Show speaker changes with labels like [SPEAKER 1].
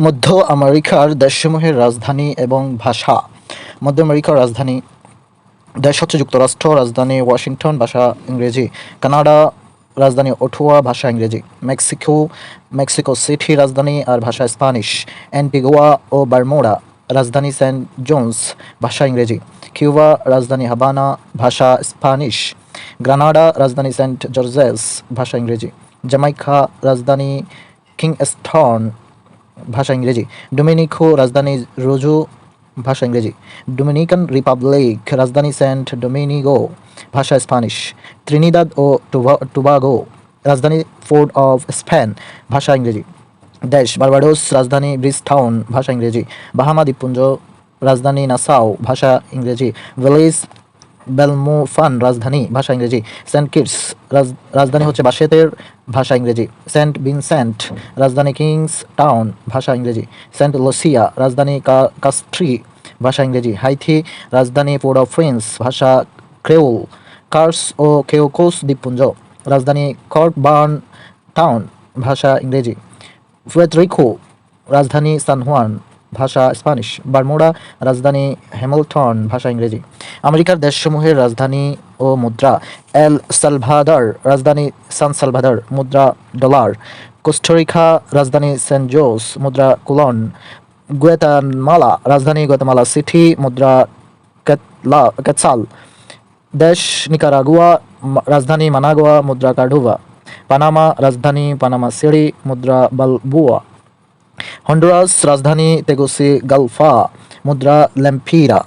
[SPEAKER 1] মধ্য আমেরিকার দেশসমূহের রাজধানী এবং ভাষা। মধ্য আমেরিকার রাজধানী দেশ হচ্ছে যুক্তরাষ্ট্র, রাজধানী ওয়াশিংটন, ভাষা ইংরেজি। কানাডা রাজধানী ওঠুয়া, ভাষা ইংরেজি। মেক্সিকো মেক্সিকো সিটি রাজধানী আর ভাষা স্প্যানিশ। অ্যান্টিগুয়া ও বারমোডা রাজধানী সেন্ট জোন্স, ভাষা ইংরেজি। কিউবা রাজধানী হাবানা ভাষা স্প্যানিশ। গ্রানাডা রাজধানী সেন্ট জর্জেস, ভাষা ইংরেজি। জামাইকা রাজধানী কিংস্টন ভাষা ইংরেজি। ডোমিনিকো রাজধানী রোজু, ভাষা ইংরেজি। ডোমিনিকান রিপাবলিক রাজধানী সেন্ট ডোমিনিগো, ভাষা স্প্যানিশ। ত্রিনিদাদ ও টুবাগো রাজধানী ফোর্ট অফ স্পেন, ভাষা ইংরেজি। দেশ, বার্বাডোস, রাজধানী ব্রিজটাউন, ভাষা ইংরেজি। বাহামা দ্বীপপুঞ্জ, রাজধানী নাসাও, ভাষা ইংরেজি। ভেলিস বেলমোফান রাজধানী, ভাষা ইংরেজি। সেন্ট কিটস, রাজ- রাজধানী হচ্ছে বাসেতের ভাষা ইংরেজি। সেন্ট ভিনসেন্ট, রাজধানী কিংস টাউন, ভাষা ইংরেজি। সেন্ট লুসিয়া, রাজধানী কাস্ট্রি, ভাষা ইংরেজি। হাইথি, রাজধানী পোর্ট অফ প্রিন্স ভাষা ক্রেউল, কার্স ও কেওকোস দ্বীপপুঞ্জ। রাজধানী কর্টবার্ন টাউন, ভাষা ইংরেজি। ফুয়েতরিকো রাজধানী সান হুয়ান ভাষা স্প্যানিশ। বারমুডা রাজধানী হ্যামিল্টন, ভাষা ইংরেজি। আমেরিকার দেশসমূহের রাজধানী ও মুদ্রা এল সালভাদার, রাজধানী সান সালভাদার, মুদ্রা ডলার। কোস্টারিকা, রাজধানী সেন্ট জোস, মুদ্রা কুলন। গুয়েতামালা রাজধানী গুয়েতামালা সিটি, মুদ্রা কেতসাল দেশ নিকারাগুয়া, রাজধানী মানাগুয়া, মুদ্রা কার্ডোভা পানামা, রাজধানী পানামা সিটি, মুদ্রা বালবুয়া। হন্ডুরাস রাজধানী তেগুসি গালফা মুদ্রা ল্যাম্পিরা।